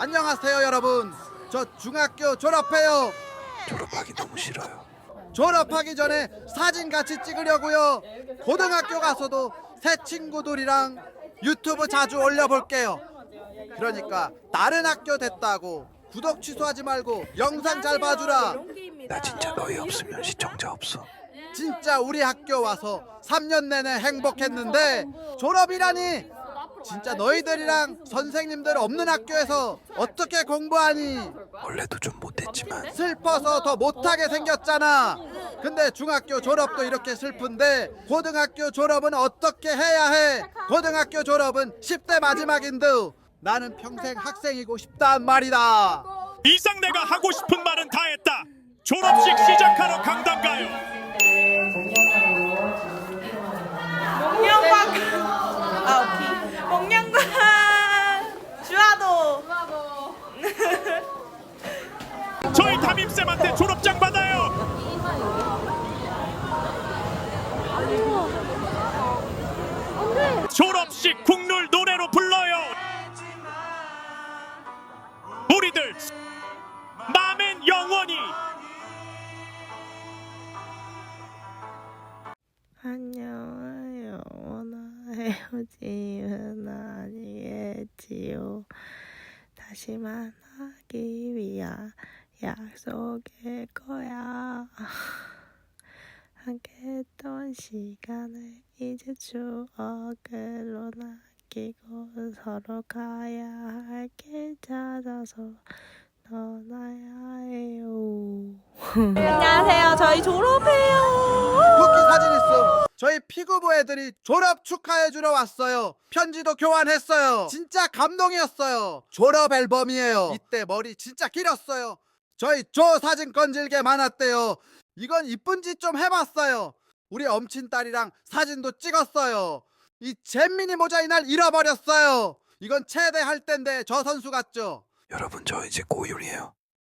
안녕하세요 여러분. 저 중학교 졸업해요. 졸업하기 너무 싫어요. 졸업하기 전에 사진 같이 찍으려고요. 고등학교 가서도 새 친구들이랑 유튜브 자주 올려볼게요. 그러니까 다른 학교 됐다고 구독 취소하지 말고 영상 잘 봐주라. 나 진짜 너희 없으면 시청자 없어. 진짜 우리 학교 와서 3년 내내 행복했는데 졸업이라니 진짜 너희들이랑 선생님들 없는 학교에서 어떻게 공부하니? 원래도 좀 못했지만. 슬퍼서 더 못하게 생겼잖아. 근데 중학교 졸업도 이렇게 슬픈데 고등학교 졸업은 어떻게 해야 해? 고등학교 졸업은 10대 마지막인데 나는 평생 학생이고 싶단 말이다. 이상 내가 하고 싶은 말은 다 했다. 졸업식 시작하러 강당 가요. 목련관 아 오케이 목련관 주화도 저희 담임쌤한테 졸업장 받아요. 졸업식 국룰 노래로 불러요. 우리들 마맨 영원히 안녕하요. 오늘 헤어짐은 아니겠지요. 다시 만나기 위한 약속일 거야. 함께했던 시간을 이제 추억으로 남기고 서로 가야 할 길 찾아서 떠나야 해요. 안녕하세요. 저희 졸업해요. 쿠키 사진 있어. 저희 피구부 애들이 졸업 축하해 주러 왔어요. 편지도 교환했어요. 진짜 감동이었어요. 졸업 앨범이에요. 이때 머리 진짜 길었어요 저희 조 사진 건질게 많았대요. 이건 이쁜 짓 좀 해봤어요. 우리 엄친 딸이랑 사진도 찍었어요. 이 잼민이 모자 이날 잃어버렸어요. 이건 체대할 때인데 저 선수 같죠? 여러분 저 이제 고율이에요.